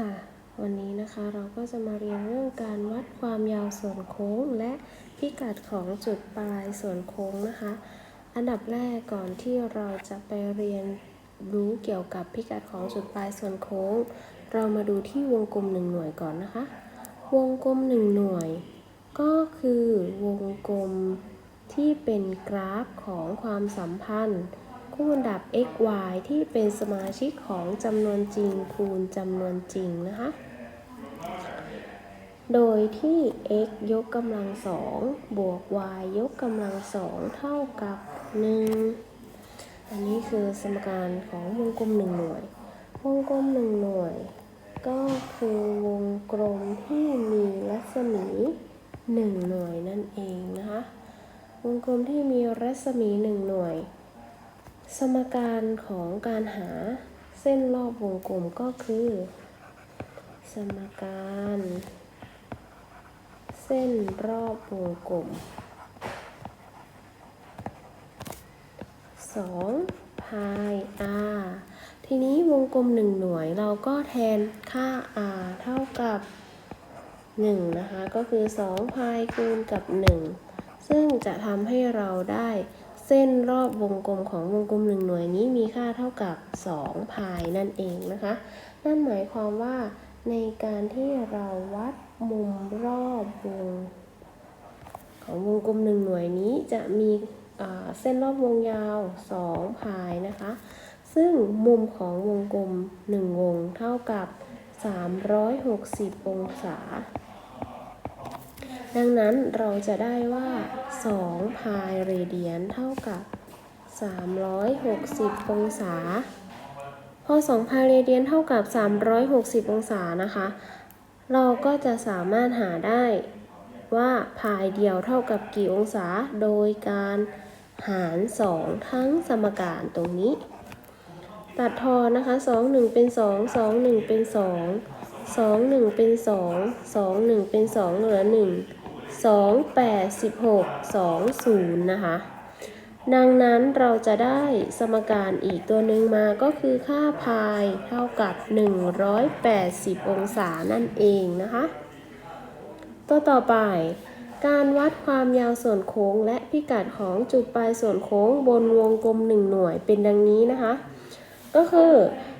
ค่ะวันนี้นะคะเราก็จะมาเรียนเรื่องการวัดความยาวส่วนโค้งและพิกัดของจุดปลายส่วนโค้งนะคะ อันดับแรกก่อนที่เราจะไปเรียนรู้เกี่ยวกับพิกัดของจุดปลายส่วนโค้ง เรามาดูที่วงกลมหนึ่งหน่วยก่อนนะคะ วงกลมหนึ่งหน่วย ก็คือวงกลมที่เป็นกราฟของความสัมพันธ์ คู่อันดับ x y ที่เป็นสมาชิกของจำนวนจริงคูณจำนวนจริงนะคะ โดยที่ x ยกกำลังสองบวก y ยกกำลังสองเท่ากับ 1 อันนี้คือสมการของวงกลมหนึ่งหน่วย วงกลมหนึ่งหน่วย ก็คือวงกลมที่มีรัศมีหนึ่งหน่วยนั่นเองนะคะ วงกลมที่มีรัศมีหนึ่งหน่วย สมการของการหาเส้นรอบวงกลมก็คือ สมการ เส้นรอบวงกลม 2 พาย r ทีนี้วงกลม 1 หน่วยเราก็แทนค่า r เท่ากับ 1 นะคะ ก็คือ 2 พายคูณกับ 1 ซึ่งจะทำให้เราได้ เส้นรอบวงกลมของวงกลม1หน่วยนี้มีค่าเท่ากับ 2 พายนั่นเองนะคะ นั่นหมายความว่าในการที่เราวัดมุมรอบวง ของวงกลม1หน่วยนี้จะมีเส้นรอบวงยาว 2 พายนะคะ ซึ่งมุมของวงกลม 1 วงเท่ากับ 360 องศา ดังนั้นเราจะได้ว่า 2 พายเรเดียนเท่ากับ 360 องศา พอ 2 พายเรเดียนเท่ากับ 360 องศานะคะ เราก็จะสามารถหาได้ว่าพายเดียวเท่ากับกี่องศา โดยการหาร 2 ทั้งสมการตรงนี้ ตัดทอนนะคะ 2 1 เป็น 2 2 1 เป็น 2 2 1 เป็น 2 2 1 เป็น 2 เหลือ 1 2 8 16 2 0 นะคะ ดังนั้นเราจะได้สมการอีกตัวหนึ่งมาก็คือค่าพายเท่ากับ 180 องศานั่นเองนะคะ ตัวต่อไป การวัดความยาวส่วนโค้งและพิกัดของจุดปลายส่วนโค้งบนวงกลม 1 หน่วยเป็นดังนี้นะคะ ก็คืออ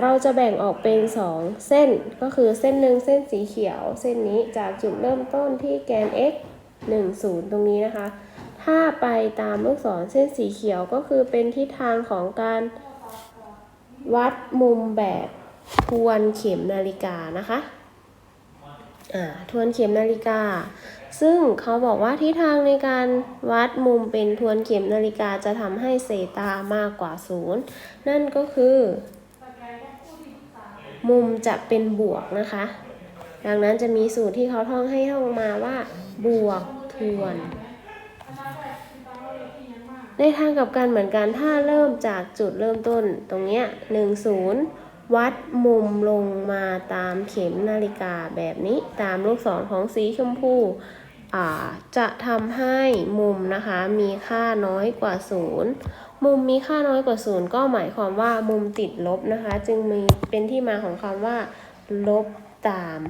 เราจะแบ่งออกเป็น 2 เส้นก็คือเส้นหนึ่งเส้นสีเขียว เส้นนี้จากจุดเริ่มต้นที่แกน x 1 0 ตรงนี้นะคะ ถ้าไปตามลูกศรเส้นสีเขียวก็คือเป็นทิศทางของการวัดมุมแบบทวนเข็มนาฬิกานะคะอ่าทวนเข็มนาฬิกา ซึ่งเขาบอกว่าทิศทางในการวัดมุมเป็นทวนเข็มนาฬิกาจะทำให้เซตามากกว่าศูนย์นั่นก็คือ มุมจะเป็นบวกนะคะ ดังนั้นจะมีสูตรที่เขาท่องให้ท่องมาว่า บวกทวน ในทางกับการเหมือนกันถ้าเริ่มจากจุดเริ่มต้นตรงเนี้ยหนึ่งศูนย์วัดมุมลงมาตามเข็มนาฬิกาแบบนี้ตามลูกศรของสีชมพู จะทำให้มุมนะคะมีค่าน้อยกว่าศูนย์มุมมีค่าน้อยกว่าศูนย์ก็หมายความว่ามุมติดลบนะคะ จึงมีเป็นที่มาของคำว่า ลบตาม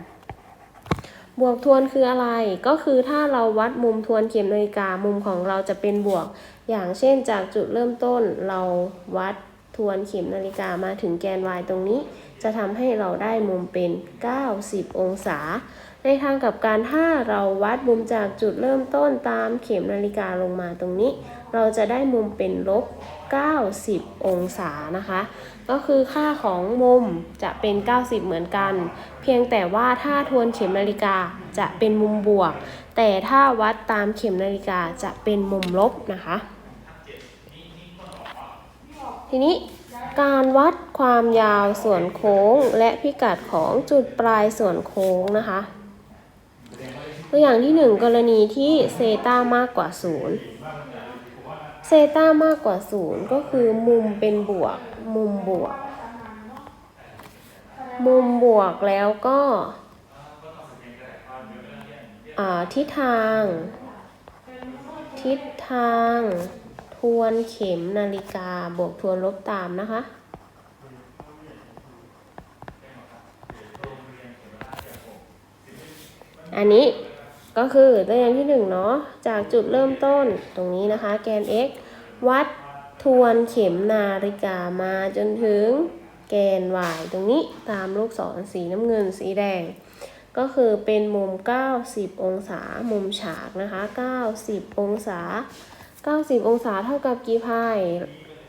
บวกทวนคืออะไร ก็คือถ้าเราวัดมุมทวนเข็มนาฬิกามุมของเราจะเป็นบวก อย่างเช่นจากจุดเริ่มต้นเราวัดทวนเข็มนาฬิกามาถึงแกน y ตรงนี้ จะทำให้เราได้มุมเป็น 90 องศา ในทางกับการถ้าเราวัดมุมจากจุดเริ่มต้นตามเข็มนาฬิกาลงมาตรงนี้ เราจะได้มุมเป็นลบ 90 องศานะคะ ก็คือค่าของมุมจะเป็น 90 เหมือนกัน เพียงแต่ว่าถ้าทวนเข็มนาฬิกาจะเป็นมุมบวก แต่ถ้าวัดตามเข็มนาฬิกาจะเป็นมุมลบนะคะ ทีนี้การวัดความยาวส่วนโค้งและพิกัดของจุดปลายส่วนโค้งนะคะ ตัวอย่างที่ 1 กรณีที่เซตามากกว่า 0 เซตามากกว่า 0 ก็คือมุมเป็นบวก มุมบวก มุมบวกแล้วก็ทิศทาง ทิศทาง ทวนเข็มนาฬิกาบวกทวนลบตามนะคะอันนี้ ก็คือตัวอย่างที่หนึ่งเนาะจากจุดเริ่มต้นตรงนี้นะคะ แกน x วัดทวนเข็มนาฬิกามาจนถึงแกน y ตรงนี้ตามลูกศรสีน้ำเงินสีแดง ก็คือเป็นมุม 90 องศา มุมฉากนะคะ 90 องศา 90 องศาเท่ากับกี่พาย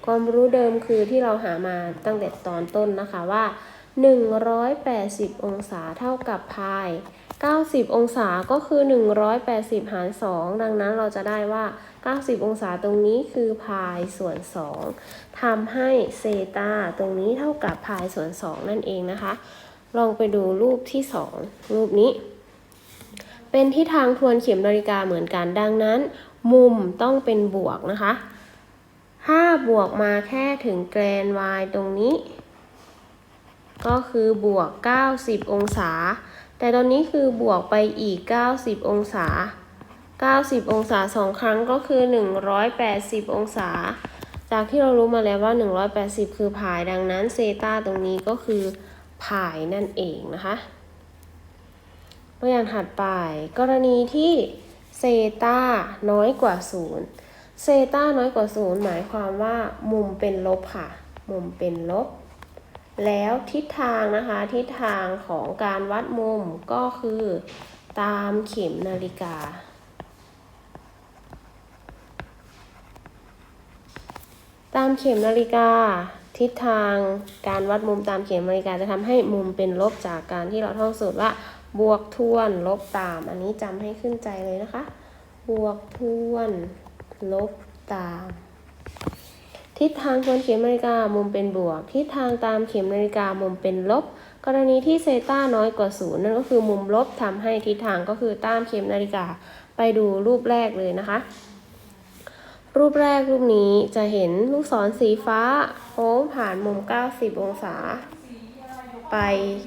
ความรู้เดิมคือที่เราหามาตั้งแต่ตอนต้นนะคะว่า 180 องศาเท่ากับพาย 90 องศาก็คือ 180 หาร 2 ดังนั้นเราจะได้ว่า 90 องศาตรงนี้คือพายส่วน 2ทำให้เซตาตรงนี้เท่ากับพายส่วน 2 นั่นเองนะคะ ลองไปดูรูปที่ 2 รูปนี้ เป็นทิศทางทวนเข็มนาฬิกาเหมือนกันดังนั้น มุมต้องเป็นบวกนะคะ ถ้าบวกมาแค่ถึงแกรน y ตรงนี้ ก็คือบวก 90 องศา แต่ตอนนี้คือบวกไปอีก 90 องศา 90 องศาสองครั้งก็คือ 180 องศา จากที่เรารู้มาแล้วว่า 180 คือพายดังนั้นเซตาตรงนี้ก็คือพายนั่นเองนะคะตัวอย่างถัดไป กรณีที่เซตาน้อยกว่า 0 เซตาน้อยกว่า 0 หมายความว่ามุมเป็นลบค่ะ มุมเป็นลบ แล้วทิศทางนะคะ ทิศทางของการวัดมุมก็คือตามเข็มนาฬิกา ตามเข็มนาฬิกา ทิศทางการวัดมุมตามเข็มนาฬิกาจะทำให้มุมเป็นลบจากการที่เราท่องสูตรว่าบวกทวนลบตาม อันนี้จำให้ขึ้นใจเลยนะคะ บวกทวนลบตาม ทิศทางทวนเข็มนาฬิกามุมเป็นบวก ทิศทางตามเข็มนาฬิกามุมเป็นลบ กรณีที่เซต้าน้อยกว่าศูนย์นั่นก็คือมุมลบทำให้ทิศทางก็คือตามเข็มนาฬิกา ไปดูรูปแรกเลยนะคะ รูปแรกรูปนี้จะเห็นลูกศรสีฟ้าโค้งผ่านมุม 90 องศา ไป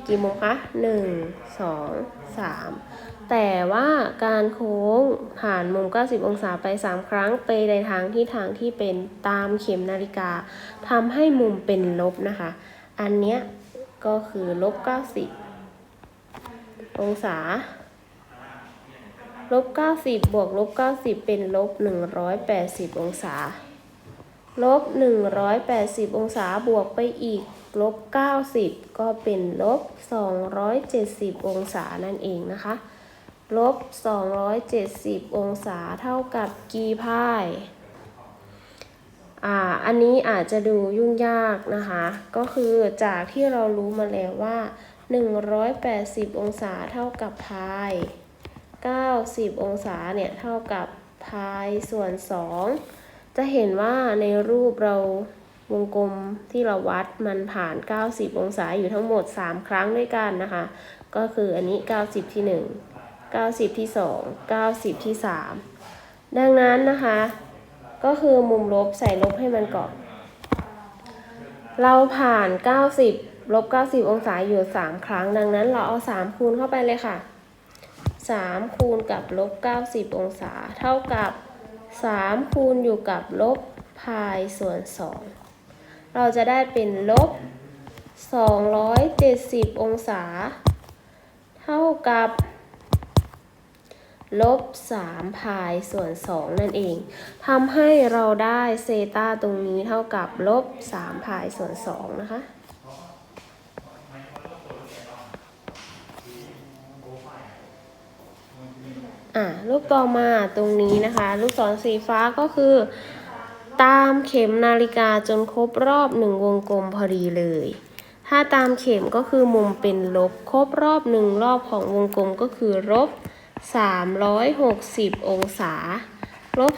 กี่มุมคะ 1 2 3 แต่ว่าการโค้งผ่านมุม 90 องศาไป 3 ครั้งไปในทางที่ทางที่เป็นตามเข็มนาฬิกาทำให้มุมเป็นลบนะคะ อันเนี้ยก็คือลบ 90 องศาลบ 90 บวกลบ 90 เป็นลบ 180 องศา ลบ 180 องศาบวกไปอีกลบ 90 ก็เป็นลบ 270 องศานั่นเองนะคะ ลบ 270 องศาเท่ากับกี่พายอ่าอันนี้อาจจะดูยุ่งยากนะคะ ก็คือจากที่เรารู้มาแล้วว่า 180 องศาเท่ากับพาย 90 องศาเนี่ยเท่ากับพายส่วน 2 จะเห็นว่าในรูปเราวงกลมที่เราวัดมันผ่าน 90 องศาอยู่ทั้งหมด 3 ครั้งด้วยกันนะคะ ก็คืออันนี้ 90 ที่ 1 90 ที่ 2 90 ที่ 3 ดังนั้นนะคะ ก็คือมุมลบใส่ลบให้มันก่อน เราผ่าน 90 ลบ 90 องศาอยู่ 3 ครั้ง ดังนั้นเราเอา 3 คูณเข้าไปเลยค่ะ 3 คูณกับลบ 90 องศา เท่ากับ 3 คูณอยู่กับลบพายส่วน 2 เราจะได้เป็นลบ 270 องศา เท่ากับ ลบ3พายส่วน 2 นั่นเองทำให้เราได้เซตาตรงนี้เท่ากับลบ3พายส่วน 2 นะคะอะลูกต่อมาตรงนี้นะคะ ลูกศรสีฟ้าก็คือ ตามเข็มนาฬิกาจนครบรอบหนึ่งวงกลมพอดีเลย ถ้าตามเข็มก็คือมุมเป็นลบ ครบรอบหนึ่งรอบของวงกลมก็คือลบ 360 องศา ลบ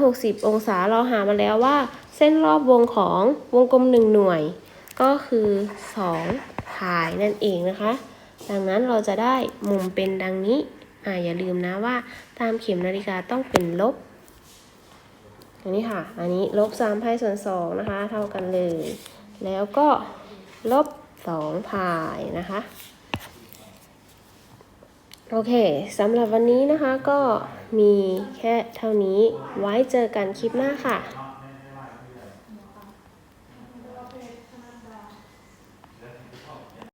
360 องศาเราหามาแล้วว่า เส้นรอบวงของวงกลม 1 หน่วย ก็คือ2พายนั่นเองนะคะ ดังนั้นเราจะได้มุมเป็นดังนี้อ่าอย่าลืมนะว่าตามเข็มนาฬิกาต้องเป็นลบ อันนี้ค่ะ อันนี้ลบ3พายส่วน2นะคะ เท่ากันเลย แล้วก็ลบ2พายนะคะ โอเคสำหรับวันนี้นะคะก็มีแค่เท่านี้ไว้เจอกันคลิปหน้าค่ะ